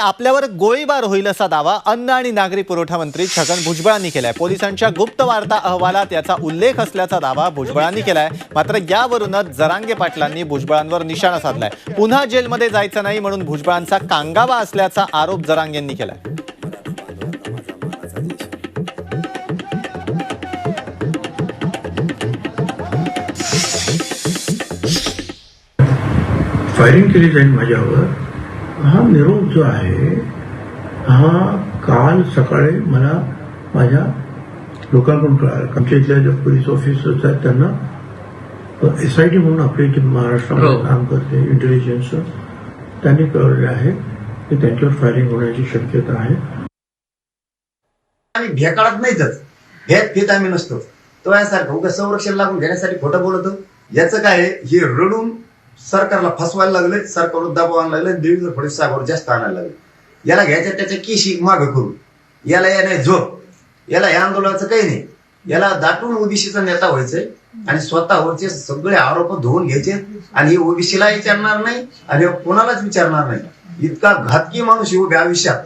आपल्यावर गोळीबार होईल असा दावा अन्न आणि नागरी पुरवठा मंत्री छगन भुजबळांनी केलाय. पोलिसांच्या गुप्त वार्ता अहवालात याचा उल्लेख असल्याचा दावा भुजबळांनी केलाय. मात्र यावरूनच जरांगे पाटलांनी भुजबळांवर निशाणा साधलाय. पुन्हा जेलमध्ये जायचं नाही म्हणून भुजबळांचा कांगावा असल्याचा आरोप जरांगेंनी केलाय. फायरिंग केली जाईल माझ्यावर हा निरोप जो आहे हा काल सकाळी मला माझ्या लोकांकडून कळाला. आमच्या इथल्या ज्या पोलीस ऑफिसर्स आहेत त्यांना एस आय टी म्हणून आपल्या इथे महाराष्ट्रामध्ये हो. काम करते इंटेलिजन्सचं त्यांनी कळवले आहे की त्यांच्यावर फायरिंग होण्याची शक्यता आहे. आम्ही भेकाळत नाहीतच भेद फित आम्ही नसतो. तो यासारखं उगा संरक्षण लागून घेण्यासाठी खोटं बोलतो. याचं काय आहे, हे रडून सरकारला फसवायला लागले सरकारवर दबाव आणायला लागले देवेंद्र फडणवीस साहेबांवर जास्त आणायला लागले. याला घ्यायचं त्याच्या केशी माग करू याला या नाही झोप. याला या आंदोलनाचं काही नाही. याला दाटून ओबीसीचा नेता व्हायचंय आणि स्वतःवरचे सगळे आरोप धुवून घ्यायचे आणि हे ओबीसीला विचारणार नाही आणि कोणालाच विचारणार नाही. इतका घातकी माणूस येऊ हो आयुष्यात.